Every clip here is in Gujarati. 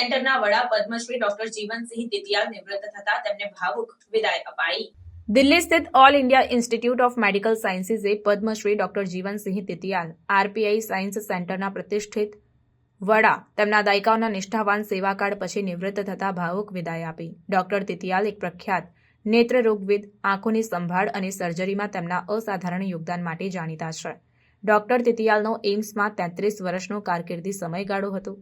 સેન્ટરના વડા પદ્મશ્રી ડોક્ટર જીવનસિંહ દિતિયાલ નિવૃત્ત થતા તેમને ભાવુક વિદાય અપાઈ. દિલ્હી સ્થિત all India institute of medical સાયન્સીસે Padmashri doctor Jeevan Singh Titiyal RPI science સેન્ટરના પ્રતિષ્ઠિત વડા, તેમના દાયકાઓના નિષ્ઠાવાન સેવાકાળ પછી નિવૃત્ત થતા ભાવુક વિદાય આપી. ડોક્ટર તિતિયાલ એક પ્રખ્યાત નેત્રરોગવિદ, આંખોની સંભાળ અને સર્જરીમાં તેમના અસાધારણ યોગદાન માટે જાણીતા છે. ડોક્ટર તિતિયાલનો એમ્સમાં તેત્રીસ વર્ષનો કારકિર્દી સમયગાળો હતો.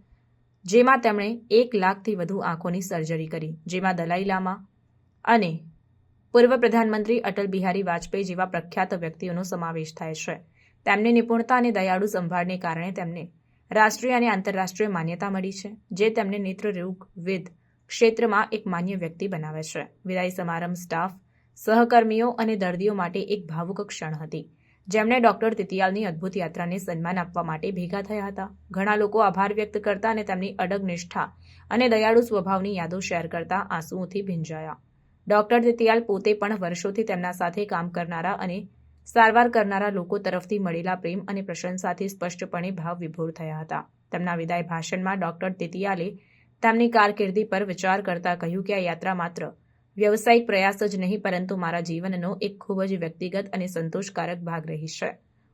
જેમાં તેમણે એક લાખથી વધુ આંખોની સર્જરી કરી. જેમાં દલાઈ લામા અને પૂર્વ પ્રધાનમંત્રી અટલ બિહારી વાજપેયી જેવા પ્રખ્યાત વ્યક્તિઓનો સમાવેશ થાય છે. તેમની નિપુણતા અને દયાળુ સંભાળને કારણે તેમને રાષ્ટ્રીય અને આંતરરાષ્ટ્રીય માન્યતા મળી છે, જે તેમને નેત્રરોગવિદ ક્ષેત્રમાં એક માન્ય વ્યક્તિ બનાવે છે. વિદાય સમારંભ સ્ટાફ, સહકર્મીઓ અને દર્દીઓ માટે એક ભાવુક ક્ષણ હતી. જેમણે ડોક્ટર તિતિયાલની અદ્ભુત યાત્રાને સન્માન આપવા માટે ભેગા થયા હતા. ઘણા લોકો આભાર વ્યક્ત કરતા અને તેમની અડગ નિષ્ઠા અને દયાળુ સ્વભાવની યાદો શેર કરતા આંસુઓથી ભીંજાયા. ડોક્ટર તિતિયાલ પોતે પણ વર્ષોથી તેમના સાથે કામ કરનારા અને સારવાર કરનારા લોકો તરફથી મળેલા પ્રેમ અને પ્રશંસાથી સ્પષ્ટપણે ભાવ વિભોર થયા હતા. તેમના વિદાય ભાષણમાં ડોક્ટર તિતિયાલે તેમની કારકિર્દી પર વિચાર કરતા કહ્યું કે આ યાત્રા માત્ર વ્યવસાયિક પ્રયાસ જ નહીં, પરંતુ મારા જીવનનો એક ખૂબ જ વ્યક્તિગત અને સંતોષકારક ભાગ રહી છે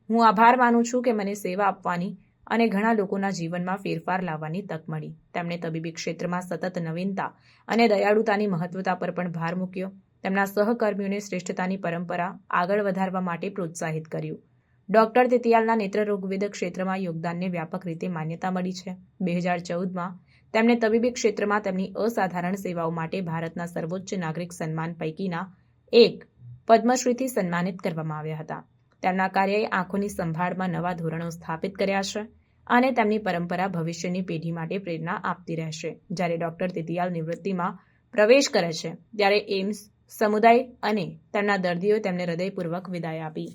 હું આભાર માનું છું કે મને સેવા આપવાની અને ઘણા લોકોના જીવનમાં ફેરફાર લાવવાની તક મળી. તેમણે તબીબી ક્ષેત્રમાં સતત નવીનતા અને દયાળુતાની મહત્વતા પર પણ ભાર મૂક્યો. તેમના સહકર્મીઓને શ્રેષ્ઠતાની પરંપરા આગળ વધારવા માટે પ્રોત્સાહિત કર્યું. ડોક્ટર તિતિયાલના નેત્રરોગવેદ ક્ષેત્રમાં યોગદાનને વ્યાપક રીતે માન્યતા મળી છે. બે હજાર ચૌદમાં તેમને તબીબી ક્ષેત્રમાં તેમની અસાધારણ સેવાઓ માટે ભારતના સર્વોચ્ચ નાગરિક સન્માન પૈકીના એક પદ્મશ્રીથી સન્માનિત કરવામાં આવ્યા હતા. તેમના કાર્યએ આંખોની સંભાળમાં નવા ધોરણો સ્થાપિત કર્યા છે અને તેમની પરંપરા ભવિષ્યની પેઢી માટે પ્રેરણા આપતી રહેશે. જ્યારે ડોક્ટર તિતિયાલ નિવૃત્તિમાં પ્રવેશ કરે છે, ત્યારે એમ્સ સમુદાય અને તેમના દર્દીઓએ તેમને હૃદયપૂર્વક વિદાય આપી.